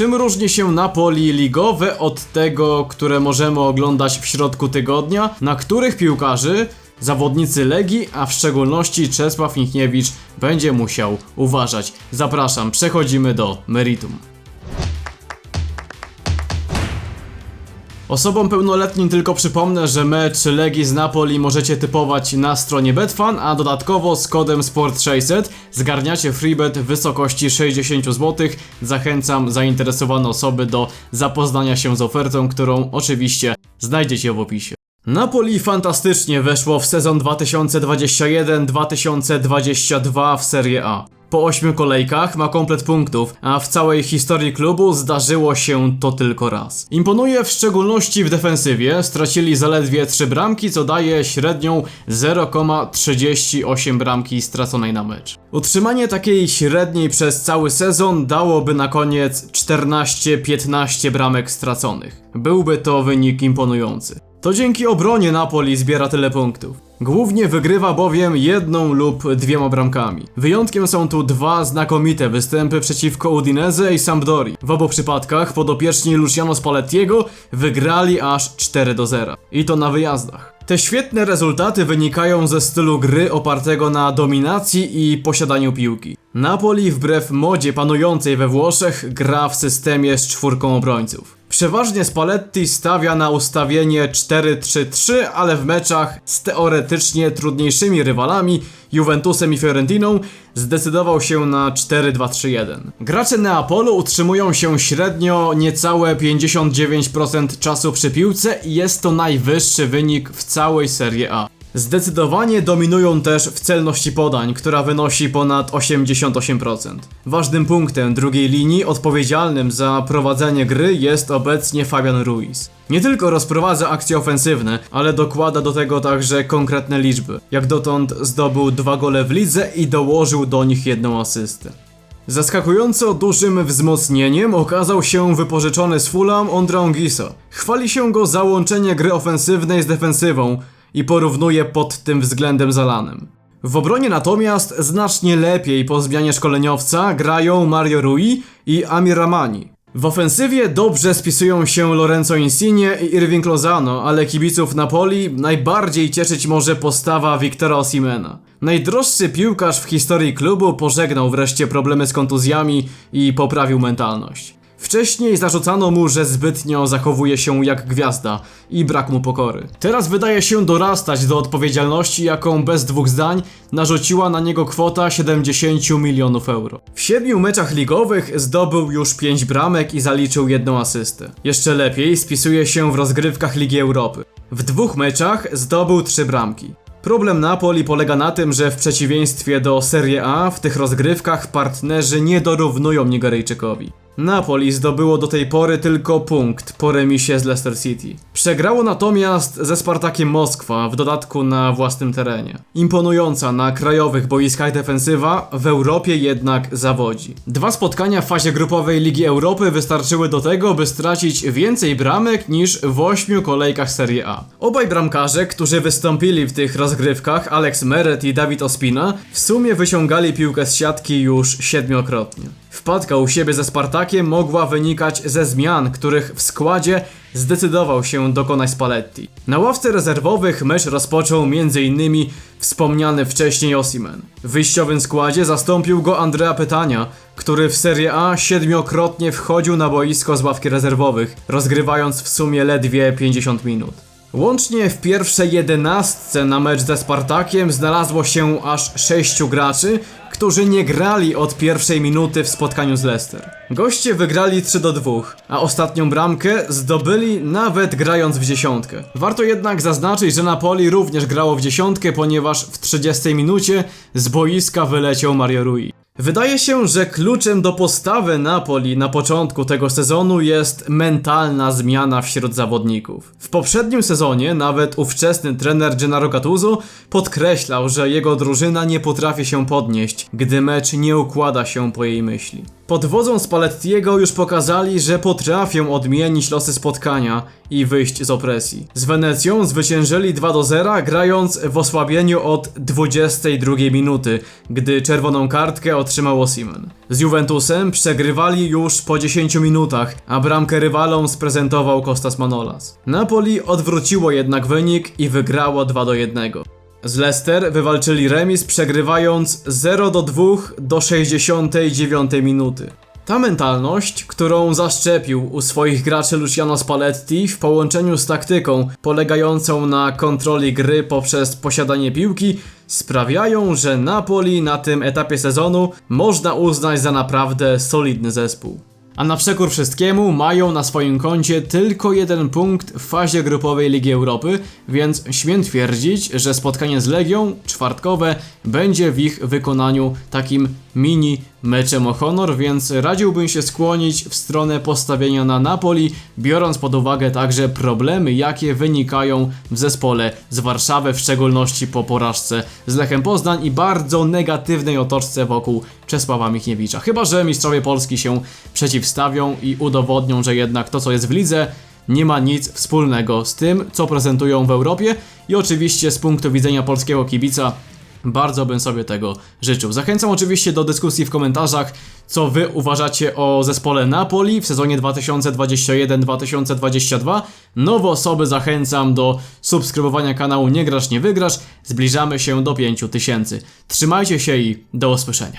Czym różni się Napoli ligowe od tego, które możemy oglądać w środku tygodnia, na których piłkarzy zawodnicy Legii, a w szczególności Czesław Michniewicz będzie musiał uważać. Zapraszam, przechodzimy do meritum. Osobom pełnoletnim tylko przypomnę, że mecz Legii z Napoli możecie typować na stronie Betfan, a dodatkowo z kodem SPORT600 zgarniacie freebet w wysokości 60 zł. Zachęcam zainteresowane osoby do zapoznania się z ofertą, którą oczywiście znajdziecie w opisie. Napoli fantastycznie weszło w sezon 2021-2022 w Serie A. Po 8 kolejkach ma komplet punktów, a w całej historii klubu zdarzyło się to tylko raz. Imponuje w szczególności w defensywie, stracili zaledwie 3 bramki, co daje średnią 0,38 bramki straconej na mecz. Utrzymanie takiej średniej przez cały sezon dałoby na koniec 14-15 bramek straconych. Byłby to wynik imponujący. To dzięki obronie Napoli zbiera tyle punktów. Głównie wygrywa bowiem jedną lub dwiema bramkami. Wyjątkiem są tu dwa znakomite występy przeciwko Udinese i Sampdori. W obu przypadkach podopieczni Luciano Spallettiego wygrali aż 4 do 0. I to na wyjazdach. Te świetne rezultaty wynikają ze stylu gry opartego na dominacji i posiadaniu piłki. Napoli wbrew modzie panującej we Włoszech gra w systemie z czwórką obrońców. Przeważnie Spalletti stawia na ustawienie 4-3-3, ale w meczach z teoretycznie trudniejszymi rywalami, Juventusem i Fiorentiną, zdecydował się na 4-2-3-1. Gracze Neapolu utrzymują się średnio niecałe 59% czasu przy piłce i jest to najwyższy wynik w całej Serie A. Zdecydowanie dominują też w celności podań, która wynosi ponad 88%. Ważnym punktem drugiej linii odpowiedzialnym za prowadzenie gry jest obecnie Fabian Ruiz. Nie tylko rozprowadza akcje ofensywne, ale dokłada do tego także konkretne liczby. Jak dotąd zdobył dwa gole w lidze i dołożył do nich jedną asystę. Zaskakująco dużym wzmocnieniem okazał się wypożyczony z Fulham Ondra Gisa. Chwali się go załączenie gry ofensywnej z defensywą, i porównuje pod tym względem z Alanem. W obronie natomiast znacznie lepiej po zmianie szkoleniowca grają Mario Rui i Amir Ramani. W ofensywie dobrze spisują się Lorenzo Insigne i Irving Lozano, ale kibiców Napoli najbardziej cieszyć może postawa Wiktora Osimena. Najdroższy piłkarz w historii klubu pożegnał wreszcie problemy z kontuzjami i poprawił mentalność. Wcześniej zarzucano mu, że zbytnio zachowuje się jak gwiazda i brak mu pokory. Teraz wydaje się dorastać do odpowiedzialności, jaką bez dwóch zdań narzuciła na niego kwota 70 milionów euro. W siedmiu meczach ligowych zdobył już 5 bramek i zaliczył jedną asystę. Jeszcze lepiej spisuje się w rozgrywkach Ligi Europy. W dwóch meczach zdobył 3 bramki. Problem Napoli polega na tym, że w przeciwieństwie do Serie A w tych rozgrywkach partnerzy nie dorównują Nigeryjczykowi. Napoli zdobyło do tej pory tylko punkt po remisie z Leicester City. Przegrało natomiast ze Spartakiem Moskwa, w dodatku na własnym terenie. Imponująca na krajowych boiskach defensywa, w Europie jednak zawodzi. Dwa spotkania w fazie grupowej Ligi Europy wystarczyły do tego, by stracić więcej bramek niż w ośmiu kolejkach Serie A. Obaj bramkarze, którzy wystąpili w tych rozgrywkach, Alex Meret i Dawid Ospina, w sumie wyciągali piłkę z siatki już siedmiokrotnie. Wpadka u siebie ze Spartakiem mogła wynikać ze zmian, których w składzie zdecydował się dokonać Spalletti. Na ławce rezerwowych mecz rozpoczął m.in. wspomniany wcześniej Osimen. W wyjściowym składzie zastąpił go Andrea Pytania, który w Serie A siedmiokrotnie wchodził na boisko z ławki rezerwowych, rozgrywając w sumie ledwie 50 minut. Łącznie w pierwszej jedenastce na mecz ze Spartakiem znalazło się aż sześciu graczy, którzy nie grali od pierwszej minuty w spotkaniu z Leicester. Goście wygrali 3 do 2, a ostatnią bramkę zdobyli nawet grając w dziesiątkę. Warto jednak zaznaczyć, że Napoli również grało w dziesiątkę, ponieważ w 30 minucie z boiska wyleciał Mario Rui. Wydaje się, że kluczem do postawy Napoli na początku tego sezonu jest mentalna zmiana wśród zawodników. W poprzednim sezonie nawet ówczesny trener Gennaro Gattuso podkreślał, że jego drużyna nie potrafi się podnieść, gdy mecz nie układa się po jej myśli. Pod wodzą Spallettiego już pokazali, że potrafią odmienić losy spotkania i wyjść z opresji. Z Wenecją zwyciężyli 2 do 0, grając w osłabieniu od 22 minuty, gdy czerwoną kartkę otrzymał Osimhen. Z Juventusem przegrywali już po 10 minutach, a bramkę rywalom sprezentował Kostas Manolas. Napoli odwróciło jednak wynik i wygrało 2 do 1. Z Leicester wywalczyli remis przegrywając 0 do 2 do 69 minuty. Ta mentalność, którą zaszczepił u swoich graczy Luciano Spalletti w połączeniu z taktyką polegającą na kontroli gry poprzez posiadanie piłki, sprawiają, że Napoli na tym etapie sezonu można uznać za naprawdę solidny zespół. A na przekór wszystkiemu mają na swoim koncie tylko jeden punkt w fazie grupowej Ligi Europy, więc śmiem twierdzić, że spotkanie z Legią, czwartkowe, będzie w ich wykonaniu takim mini meczem o honor, więc radziłbym się skłonić w stronę postawienia na Napoli, biorąc pod uwagę także problemy, jakie wynikają w zespole z Warszawy, w szczególności po porażce z Lechem Poznań i bardzo negatywnej otoczce wokół Czesława Michniewicza. Chyba, że mistrzowie Polski się przeciwstawią i udowodnią, że jednak to, co jest w lidze, nie ma nic wspólnego z tym, co prezentują w Europie i oczywiście z punktu widzenia polskiego kibica bardzo bym sobie tego życzył. Zachęcam oczywiście do dyskusji w komentarzach, co wy uważacie o zespole Napoli w sezonie 2021-2022. Nowe osoby zachęcam do subskrybowania kanału Nie Grasz Nie Wygrasz. Zbliżamy się do 5000. Trzymajcie się i do usłyszenia.